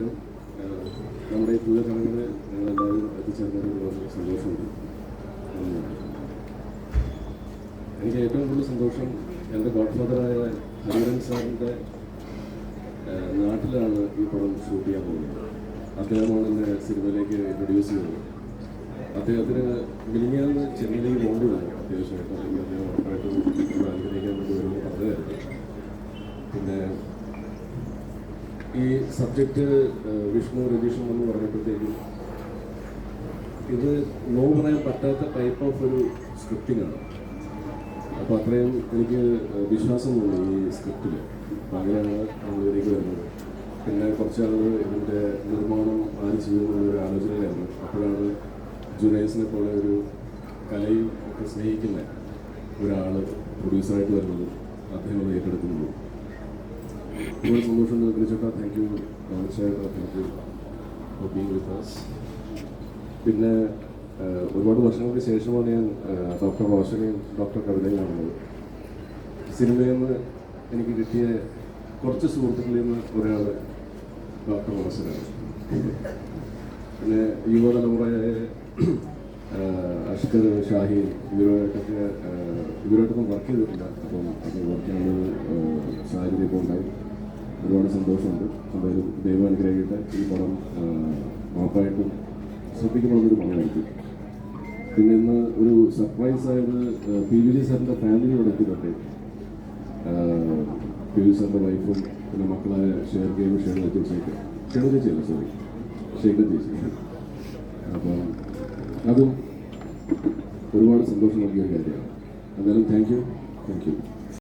നമസ്കാരം നമ്മുടെ ഈ പുതിയ ചടങ്ങിന് ഞങ്ങളെല്ലാവരും എത്തിച്ചേർന്നതിൽ വളരെ സന്തോഷമുണ്ട്. എനിക്ക് ഏറ്റവും കൂടുതൽ സന്തോഷം എന്റെ ഗോഡ് ഫാദറായ ഹരിഹരൻ സാറിന്റെ നാട്ടിലാണ് ഈ പടം ഷൂട്ട് ചെയ്യാൻ പോകുന്നത്. അദ്ദേഹമാണ് എന്നെ സിനിമയിലേക്ക് ഇൻട്രൊഡ്യൂസ് ചെയ്തത്. അദ്ദേഹത്തിന് മിനിങ്ങാന്ന് ചെന്നൈയിലേക്ക് പോകേണ്ടി വന്നു അത്യാവശ്യമായിട്ട്. അദ്ദേഹം ഉറപ്പായിട്ടും ഇവിടെ അനുഗ്രഹിക്കാൻ വേണ്ടി വരുമെന്ന് പറഞ്ഞതായിരുന്നു പിന്നെ ഈ സബ്ജക്റ്റ് വിഷ്ണു രതീഷും എന്ന് പറഞ്ഞപ്പോഴത്തേക്കും ഇത് നോ പറയാൻ പറ്റാത്ത ടൈപ്പ് ഓഫ് ഒരു സ്ക്രിപ്റ്റിംഗ് ആണ്. അപ്പോൾ അത്രയും എനിക്ക് വിശ്വാസം തോന്നി ഈ സ്ക്രിപ്റ്റിൽ അങ്ങനെയാണ് നമ്മളിലേക്ക് വരുന്നത് പിന്നെ കുറച്ച് ആളുകൾ ഇതിന്റെ നിർമ്മാണം ആര് ഒരു ആലോചനയായിരുന്നു അപ്പോഴാണ് ജുനൈസിനെ പോലെ ഒരു കലയും ഒക്കെ സ്നേഹിക്കുന്ന ഒരാൾ പ്രൊഡ്യൂസറായിട്ട് വരുന്നത് അദ്ദേഹം അത് ഏറ്റെടുക്കുന്നത്. ഒരുപാട് സന്തോഷം ചേട്ടാ thank you thank you for being with us. പിന്നെ ഒരുപാട് വർഷങ്ങൾക്ക് ശേഷമാണ് ഞാൻ ഡോക്ടർ റോഷനെയും ഡോക്ടർ കവിതയും കാണുന്നത്. സിനിമയിൽ നിന്ന് എനിക്ക് കിട്ടിയ കുറച്ച് സുഹൃത്തുക്കളിൽ നിന്ന് ഒരാൾ ഡോക്ടർ റോഷനാണ് പിന്നെ യുവതലമുറയായ അഷ്കർ ഷാഹിൻ ഇവരുമായിട്ടൊക്കെ ഇവരുമായിട്ടൊന്നും വർക്ക് ചെയ്തിട്ടില്ല. അപ്പം അത് വർക്ക് ചെയ്യാനുള്ള ഒരുപാട് സന്തോഷമുണ്ട്. എന്തായാലും ദൈവം അനുഗ്രഹിക്കട്ടെ. ഈ പടം മാപ്പായിട്ട് ശ്രദ്ധിക്കണമെന്നൊരു പടമായിരിക്കും പിന്നെ ഇന്ന് ഒരു സർപ്രൈസ് ആയത് പി വി ജി സാറിന്റെ ഫാമിലി ഇവിടെ എത്തിയിട്ടുണ്ട് പി വി സാറിന്റെ വൈഫും പിന്നെ മക്കളായ ഷെയർ ഗെയിം ഷെയർ ചേച്ചി ഷെയർ ചേച്ചിയല്ല സോറി ഷെയ്ഖ ചേച്ചി അപ്പം അതും ഒരുപാട് സന്തോഷം നൽകിയ കാര്യമാണ്. എന്തായാലും താങ്ക് യു താങ്ക് യു